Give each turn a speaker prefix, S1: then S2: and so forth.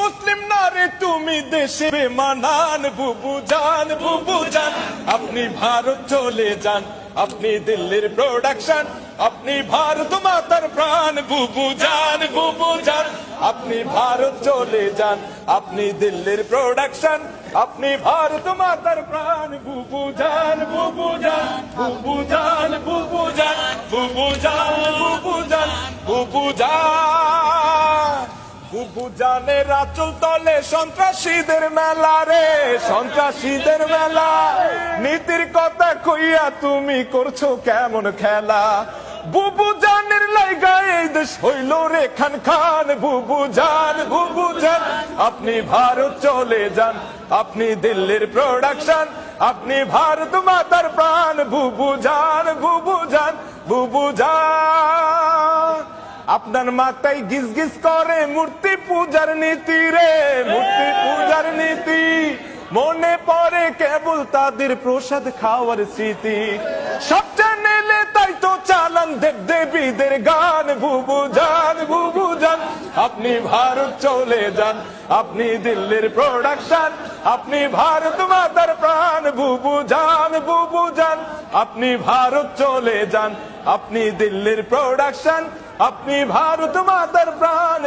S1: মুসলিম না তুমি দেশে বেমানান, বুবু জান বুবু জান। আপনি ভারত চলে যান, আপনি দিল্লির প্রোডাকশন আপনি ভারত মাতার প্রাণ, বুবু জান বুবু জান। আপনি ভারত চলে যান, আপনি দিল্লির প্রোডাকশন আপনি ভারত মাতার প্রাণ, বুবু জান বুবু জান। বুবু জান বুবু জান বুবু জান বুবু জান বুবু জান। রাচুল তলে সন্ত্রাসীদের মেলা রে, সন্ত্রাসীদের মেলা। নীতির কথা কইয়া তুমি করছ কেমন খেলা? বুবু জানের হইল খান খান। বুবু জান বুবু জান, আপনি ভারত চলে যান, আপনি দিল্লির প্রোডাকশন আপনি ভারত মাতার প্রাণ। বুবু জান বুবু জান বুবু জান। আপনার মাথায় গিজ গিজ করে মূর্তি পূজার নীতি রে, মূর্তি পূজার নীতি। মনে পড়ে কেবল তাদের প্রসাদ খাওয়ার স্মৃতি। সব চ্যানেলে তাই তো চালান দেব দেবীদের আপনি ভারত চলে যান, আপনি দিল্লির প্রোডাকশন আপনি ভারত মাতার প্রাণ, বুবু যান বুবু যান। আপনি ভারত চলে যান, আপনি দিল্লির প্রোডাকশন আপনি ভারত মাতার প্রাণ।